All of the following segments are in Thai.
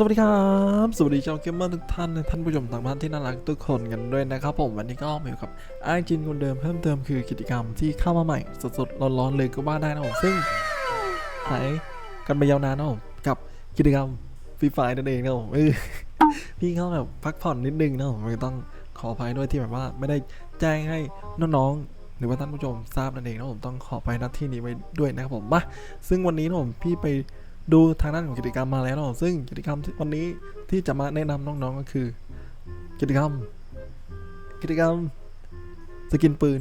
สวัสดีครับ สวัสดีชาวเกมเมอร์ทุกท่านท่านผู้ชมทางบ้านที่น่ารักทุกคนกันด้วยนะครับผมวันนี้ก็มาอยู่กับไอจินคนเดิมเพิ่มเติมคือกิจกรรมที่เข้ามาใหม่สดๆร้อนๆเลยก็ว่าได้นะผมซึ่งหายกันไปยาวนานนะผมกับกิจกรรมฟรีไฟนั่นเองนะผมเออพี่เขาแบบพักผ่อนนิดนึงนะผมก็ต้องขออภัยด้วยที่แบบว่าไม่ได้แจ้งให้น้องๆหรือว่าท่านผู้ชมทราบนั่นเองนะผมต้องขอไปณที่นี้ไว้ด้วยนะครับผมมาซึ่งวันนี้นะผมพี่ไป ดูทางด้านของกิจกรรมมาแล้วเนาะซึ่งกิจกรรมวันนี้ที่จะมาแนะนำน้องๆก็คือ กิจกรรม กิจกรรมสกินปืน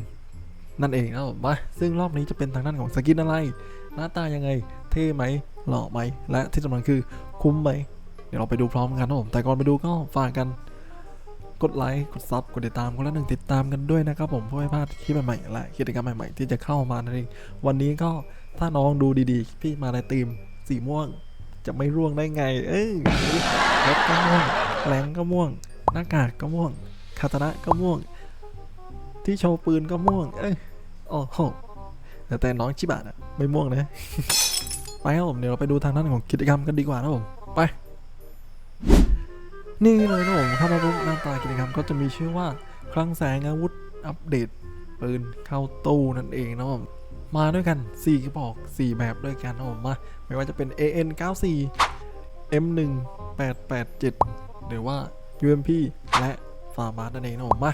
นั่นเองนะผมาซึ่งรอบนี้จะเป็นทางด้านของสกินอะไร หน้าตายังไง เท่ไหมหล่อไหมและที่สำคัญคือคุ้มไหมเดี๋ยวเราไปดูพร้อมกันนะผมแต่ก่อนไปดูก็ฝากกันกดไลค์กดซับกดติดตามคนละหนึ่งติดตามกันด้วยนะครับผมเพื่อไม่พลาดคลิปใหม่ๆและกิจกรรมใหม่ๆที่จะเข้ามานั่นเองวันนี้ก็ถ้าน้องดูดีๆ พี่มาในทีม สีม่วงจะไม่ร่วงได้ไง เอ้ยรถก็ม่วงแหลงก็ม่วง หน้ากากก็ม่วงคาตานะก็ม่วง ที่โชว์ปืนก็ม่วง เอ้ยโอ้โหแต่น้องชิบะอะไม่ม่วงนะ ไปครับผม เดี๋ยวเราไปดูทางด้านของกิจกรรมกันดีกว่านะผม ไป นี่เลยนะผมเข้ามาปุ๊บหน้าตากิจกรรมก็จะมีชื่อว่า คลังแสงอาวุธอัปเดตปืนเข้าตู้นั่นเองนะผม มาด้วยกัน 4 กระบอก 4 แบบด้วยกันนะผมมาไม่ว่าจะเป็น AN 94 M1 887 หรือว่า UMP และฟาร์มานั่นเองนะผมมา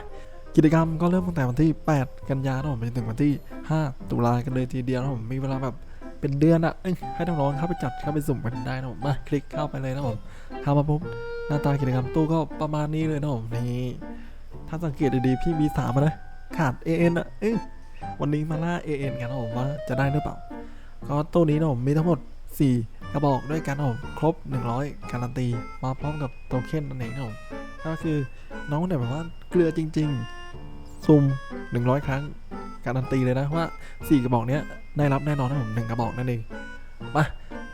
กิจกรรมก็เริ่มตั้งแต่วันที่ 8 กันยายนะผมไปจนถึงวันที่ 5 ตุลากันเลยทีเดียวนะผมมีเวลาแบบเป็นเดือนอะให้น้องๆเข้าไปจัดเข้าไปสุ่มกันได้นะผมมาคลิกเข้าไปเลยนะผมเข้ามาปุ๊บหน้าตากิจกรรมตู้ก็ประมาณนี้เลยนะผมนี่ถ้าสังเกตดีๆพี่มีสามนะขาด AN อะเอ้ย วันนี้มาล่า AN กันนะผมว่าจะได้หรือเปล่า ก็ตัวนี้นะผมมีทั้งหมด 4 กระบอกด้วยกันนะผมครบ 100 การันตี มาพร้อมกับโตเค็นนั่นเองนะผมก็คือน้องเนี่ยแบบว่าเกลือจริง ๆ ซุ่ม 100 ครั้ง การันตีเลยนะว่า 4 กระบอกเนี้ยได้รับแน่นอนนะผมหนึ่งกระบอกนั่นเองมา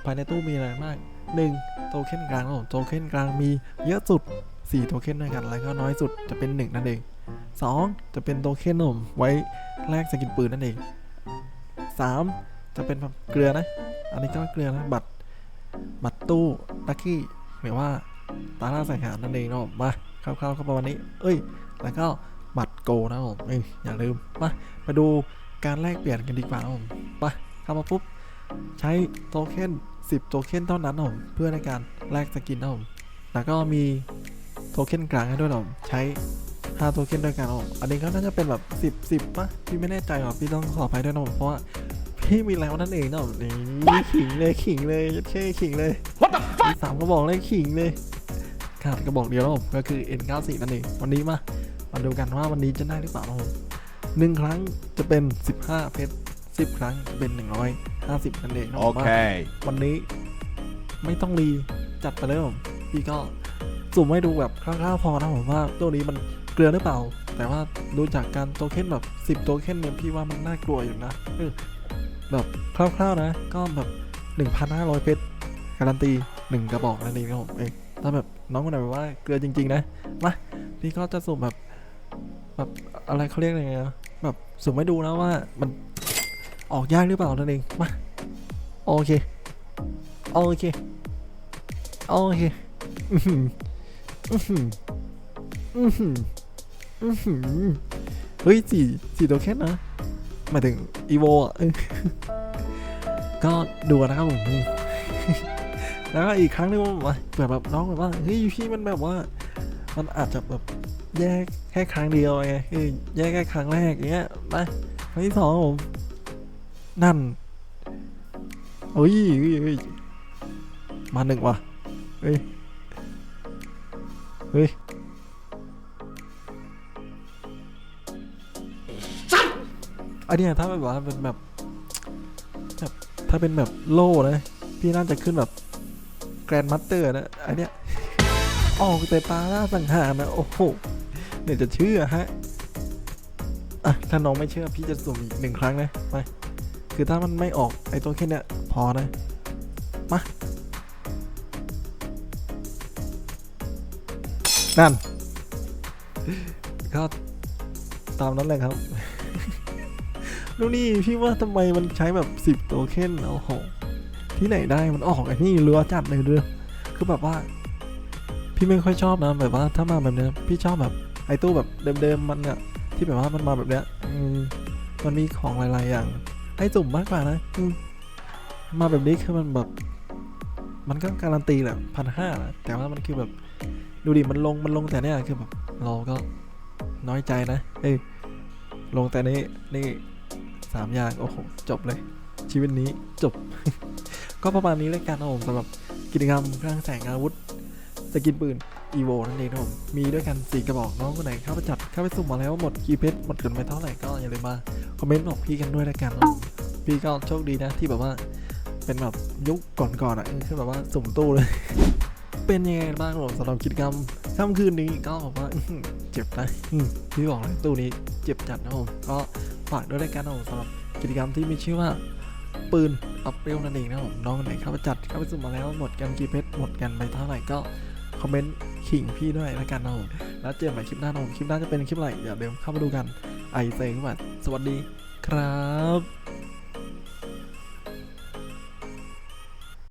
ภายในตู้มีอะไรมาก1โตเค็นกลางนะผมโตเค็นกลางมีเยอะสุด 4โตเค็นด้วยกัน แล้วก็น้อยสุดจะเป็น 1 นั่นเอง 2 จะเป็นโตเค็นนมไว้แลกสกินปืนนั่นเอง 3. จะเป็นเกลือนะ อันนี้ก็เกลือนะ บัตร บัตรตู้ลัคกี้หรือว่าตาล่าสังหารนั่นเองเนาะมาคร่าวๆก็ประมาณนี้ เอ้ย แล้วก็บัตรโกนะผมเอ้ยอย่าลืมมามาดูการแลกเปลี่ยนกันดีกว่านะผมมาเข้ามาปุ๊บใช้โทเค็น10 โทเค็นเท่านั้นนะผมเพื่อในการแลกสกินนะผมแล้วก็มี เค็นกลางให้ด้วยนะผมใช้ 5 โทเค็นด้วยกันนะผมอันนี้ก็น่าจะเป็นแบบ 10 10ป่ะพี่ไม่แน่ใจหรอกพี่ต้องขออภัยด้วยนะผมเพราะว่าพี่มีแล้วนั่นเองนะผมนี่ขิงเลยขิงเลยเท่ขิงเลย What the มีสามกระบอกเลยขิงเลยขาดกระบอกเดียวแล้วผมก็คือ N94 นั่นเองวันนี้มามาดูกันว่าวันนี้จะได้หรือเปล่านะผมหนึ่งครั้งจะเป็น 15 เพชร10 ครั้งจะเป็น 150นั่นเองนะผมว่า Okay. วันนี้ไม่ต้องรีจัดไปเลยผมพี่ก็ สุ่มให้ดูแบบคร่าวๆพอนะผมว่าตัวนี้มันเกลือหรือเปล่า แต่ว่าดูจากการโตเค็นแบบ 10 โตเค็นเนี่ยพี่ว่ามันน่ากลัวอยู่นะแบบคร่าวๆนะ ก็แบบ 1,500 เพชรการันตี 1 กระบอกนั่นเองครับผมเองถ้าแบบน้องคนไหนแบบว่าเกลือจริง ๆ นะมาพี่ก็จะสุ่มแบบแบบอะไรเขาเรียกอะไรนะแบบสุ่มให้ดูนะว่ามันออกยากหรือเปล่านั่นเองมาโอเค โอเค โอเค เฮ้ยสี่สี่ตัวแค่นะหมายถึงอีโวอะก็ดูนะครับผมแล้วก็อีกครั้งหนึงว่าเผื่อแบบน้องแบบว่าเฮ้ยพี่มันแบบว่า มันอาจจะแบบแยกแค่ครั้งเดียวไงเออแยกแค่ครั้งแรกอย่างเงี้ยไปครั้งที่สองผมนั่นเฮ้ย มาหนึ่งว่ะเฮ้ย เฮ้ยอันเนี้ยถ้าแบบว่าเป็นแบบแบบถ้าเป็นแบบโล่นะ พี่น่าจะขึ้นแบบแกรนด์มัตเตอร์นะ อันเนี้ยออกแต่ตาล่าสังหารนะ โอ้โหเดี๋ยวจะเชื่อฮะอะถ้าน้องไม่เชื่อพี่จะสุ่มอีกหนึ่งครั้งนะ ไป คือถ้ามันไม่ออกไอ้ตัวแค่เนี้ยพอนะ มา นั่น ก็ตามนั้นเลยครับดูนี่พี่ว่าทำไมมันใช้แบบสิบโตเค็นโอ้โหที่ไหนได้มันออกไอ้นี่เรือจัดเลยเรือคือแบบว่า พี่ไม่ค่อยชอบนะแบบว่าถ้ามาแบบเนี้ยพี่ชอบแบบไอ้ตู้แบบเดิมๆมันอะที่แบบว่ามันมาแบบเนี้ยอืมมันมีของหลายๆอย่างให้สุ่มมากกว่านะอืมมาแบบนี้คือมันแบบ มันก็การันตีแหละพันห้าแต่ว่ามันคือแบบ ดูดิ มันลง มันลงแต่เนี้ยคือแบบเราก็น้อยใจนะ เอ้ย ลงแต่นี้ นี่สามอย่าง โอ้โห จบเลย ชีวิตนี้จบ ก็ประมาณนี้เลยกันนะผมสำหรับกิจกรรมเครื่องแสงอาวุธสกินปืนอีโวนั่นเองผมมีด้วยกัน 4 กระบอกน้องคนไหนเข้าไปจัดเข้าไปสุ่มมาแล้วหมดกี่เพชรหมดกันไปเท่าไหร่ก็อย่าลืมมาคอมเมนต์บอกพี่กันด้วยละกันพี่ก็โชคดีนะที่แบบว่าเป็นแบบยุคก่อนๆอะคือแบบว่าสุ่มตู้เลย เป็นยังไงบ้างผมสำหรับกิจกรรมค่ำคืนนี้ก็บอกว่าเจ็บนะอืมพี่บอกเลยตู้นี้เจ็บจัดนะผมก็ฝากด้วยละกันนะผมสำหรับกิจกรรมที่มีชื่อว่าปืนอัพเปลนั่นเองนะผมน้องไหนเข้าไปจัดเข้าไปสุ่มมาแล้วหมดกันกี่เพชรหมดกันไปเท่าไหร่ก็คอมเมนต์ขิงพี่ด้วยละกันนะผมแล้วเจอกันใหม่คลิปหน้านะผมคลิปหน้าจะเป็นคลิปอะไรอย่าลืมเข้ามาดูกันไอเซงว่าสวัสดีครับ